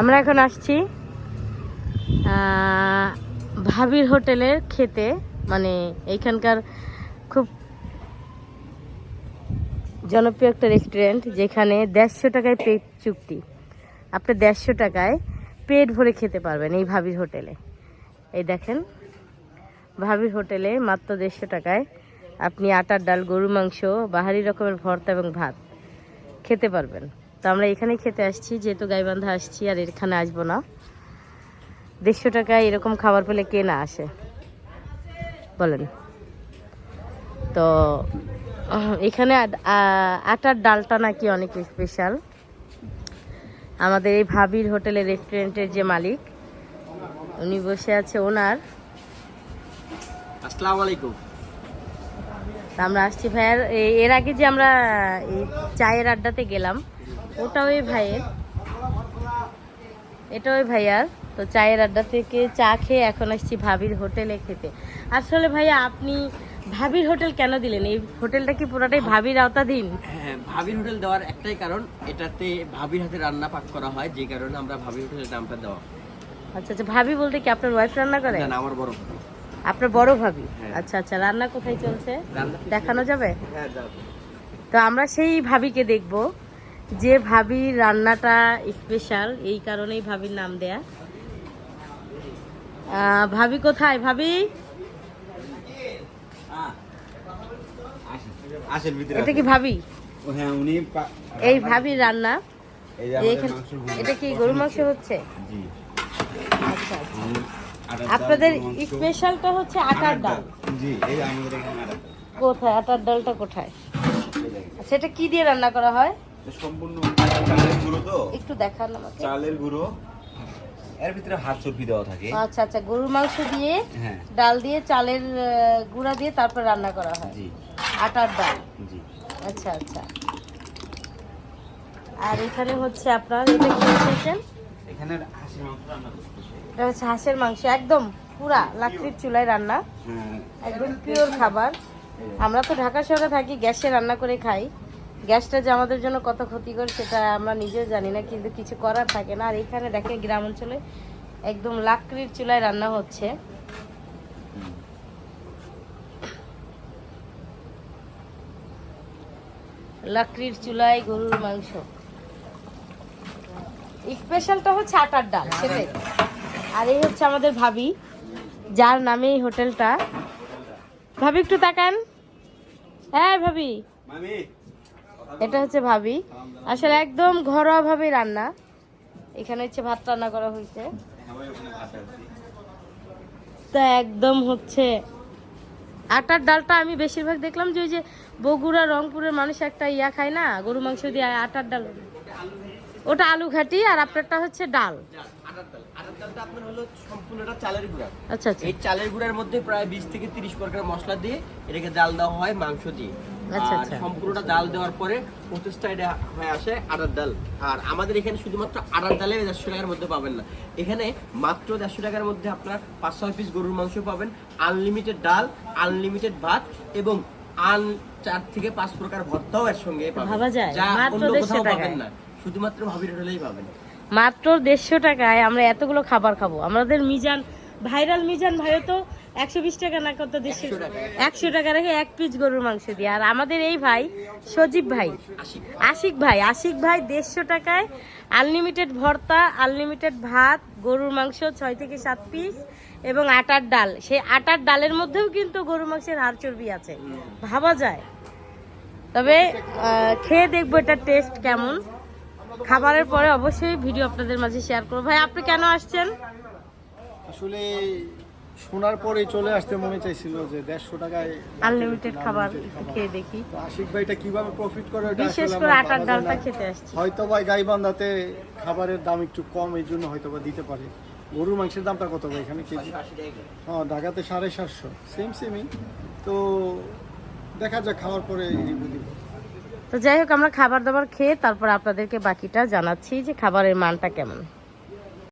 আমরা এখন আসছি ভাবির হোটেলের খেতে। মানে এইখানকার খুব জনপ্রিয় একটা রেস্টুরেন্ট যেখানে দেড়শো টাকায় পেট চুক্তি। আপনি দেড়শো টাকায় পেট ভরে খেতে পারবেন এই ভাবির হোটেলে। এই দেখেন, ভাবির হোটেলে মাত্র দেড়শো টাকায় আপনি আটার ডাল গরু মাংস, বাহারি রকমের ভর্তা এবং ভাত খেতে পারবেন। তো আমরা এখানেই খেতে আসছি যেহেতু গাইবান্ধা আসছি আর এখানে আসব না। দেড়শো টাকায় এরকম খাবার পেলে কে না আসে? বলেন। তো এখানে আটার ডালটা নাকি অনেক স্পেশাল আমাদের এই ভাবির হোটেলের রেস্টুরেন্টের যে মালিক উনি বসে আছে ওনার। আসসালামু আলাইকুম। আমরা আসছি ভাইয়ার এর আগে যে আমরা এই চায়ের আড্ডাতে গেলাম ওটা ওই ভাইয়ের। এটা ওই ভাইয়ার। তো চায়ের আড্ডা থেকে চা খেয়ে এখন আসছি ভাবির হোটেলে খেতে। আসলে ভাইয়া আপনি ভাবির হোটেল কেন দিলেন? এই হোটেলটা কি পুরোটাই ভাবির আওতাধীন? হ্যাঁ ভাবির হোটেল দেওয়ার একটাই কারণ এটাতে ভাবির হাতে রান্না পাক করা হয় যে কারণে আমরা ভাবির হোটেলের নামটা দেওয়া। আচ্ছা আচ্ছা ভাবি বলতে কি আপনার ওয়াইফ রান্না করে? না, আমার বড় ভাবি। আপনার বড় ভাবি? হ্যাঁ। আচ্ছা আচ্ছা রান্না কোথায় চলছে? দেখানো যাবে? হ্যাঁ তো আমরা সেই ভাবিকে দেখব। যে ভাবির রান্নাটা স্পেশাল এই কারণেই ভাবির নাম দেয়া। ভাবি কোথায়? ভাবি? এটা কি ভাবি? হ্যাঁ এই ভাবির রান্না। এটা কি গরু মাংস হচ্ছে? আচ্ছা আচ্ছা। আপনাদের স্পেশালটা হচ্ছে আটার ডাল। কোথায়? আটার ডালটা কোথায়? দেখেন। আচ্ছা কি দিয়ে রান্না করা হয়? সম্পূর্ণ চালের গুঁড়ো তো? একটু দেখান আমাকে। চালের গুঁড়ো। এর ভিতরে হাত চর্বি দেওয়া থাকে। আচ্ছা আচ্ছা গরুর মাংস দিয়ে হ্যাঁ। ডাল দিয়ে চালের গুঁড়া দিয়ে তারপর রান্না করা হয়। জি। আটার ডাল। জি। আচ্ছা আচ্ছা। আর এখানে হচ্ছে আপনার এটা কি বলছেন? এখানে হাসি মাংস রান্না এটা হচ্ছে হাঁসের মাংস একদম পুরা লাকড়ির চুলায় রান্না। হ্যাঁ। একদম পিওর খাবার। আমরা তো ঢাকা শহরে থাকি গ্যাসে রান্না করে খাই। গ্যাসটা যে আমাদের জন্য কত ক্ষতিকর সেটা আমরা নিজেও জানি না, কিন্তু কিছু করার থাকে না। আর এখানে দেখেন গ্রাম অঞ্চলে একদম লাকড়ির চুলায় রান্না হচ্ছে। লাকড়ির চুলায় গরুর মাংস। স্পেশালটা হচ্ছে আটার ডাল সেটাই আর এই হচ্ছে আমাদের ভাবি, যার নামে এই হোটেলটা। ভাবি, একটু তাকান। হ্যাঁ ভাবি। মামি। এটা হচ্ছে ভাবি। আসলে একদম ঘরোয়া ভাবে রান্না। এখানে হচ্ছে ভাত রান্না করা হয়েছে। হ্যাঁ তা একদম হচ্ছে আটার ডালটা আমি বেশিরভাগ দেখলাম যে ওই যে বগুড়া, রংপুরের মানুষ একটা ইয়া খায় না, গরু মাংস দিয়ে আটার ডাল ওটা আলু ঘাটি আর আপনারটা হচ্ছে ডাল। ডাল আচ্ছা আচ্ছা। এই চালের গুঁড়ার মধ্যে প্রায় বিশ থেকে তিরিশ প্রকার মশলা দিয়ে এটাকে জাল দেওয়া হয়, মাংস দিয়ে। আর আচ্ছা। সম্পূর্ণটা জাল দেওয়ার পরে প্রসেসটা এটা হয়ে আসে আটার ডাল। আর আমাদের এখানে শুধুমাত্র আটার ডালে দেড়শো টাকার মধ্যে পাবেন না। এখানে মাত্র দেড়শো টাকার মধ্যে আপনার পাঁচ ছয় পিস গরুর মাংস পাবেন। আনলিমিটেড ডাল আনলিমিটেড ভাত এবং আন চার থেকে পাঁচ প্রকার ভর্তাও এর সঙ্গে পাবেন যা অন্য কোথাও পাবেন না। শুধুমাত্র ভাবির হোটেলেই পাবেন। মাত্র দেড়শো টাকায় আমরা এতগুলো খাবার খাব। আমাদের মিজান ভাইরাল মিজান ভাইও তো একশো বিশ টাকা না কত দেড়শো 100 টাকা। একশো টাকা রেখে এক পিস গরুর মাংস দিয়ে। আর আমাদের এই ভাই সজীব ভাই। আশিক ভাই। আশিক ভাই দেড়শো টাকায় আনলিমিটেড ভর্তা আনলিমিটেড ভাত গরুর মাংস ছয় থেকে সাত পিস এবং আটার ডাল। সেই আটার ডালের মধ্যেও কিন্তু গরুর মাংসের হাড় চর্বি আছে। ভাবা যায়। তবে খেয়ে দেখব এটার টেস্ট কেমন। খাবারের পরে অবশ্যই ভিডিও আপনাদের মাঝে শেয়ার করব। ভাই আপনি কেন আসছেন? আসলে শোনার পরে চলে আসতে মনে চাইছিল যে দেড়শো টাকায় আনলিমিটেড খাবার খেয়ে দেখি। তো আশিক ভাইটা কীভাবে প্রফিট করে? ওটা বিশেষ করে আটার ডালটা খেতে আসছি। হয়তো ভাই গাইবান্ধাতে খাবারের দাম একটু কম এই জন্য হয়তো বা দিতে পারে। গরুর মাংসের দামটা কত ভাই? এখানে কেজি? হ্যাঁ ঢাকাতে সাড়ে সাতশো। সেম সেমই তো দেখা যাক খাওয়ার পরে দিব। তো যাই হোক আমরা খাবার দাবার খেয়ে তারপর আপনাদেরকে বাকিটা জানাচ্ছি যে খাবারের মানটা কেমন।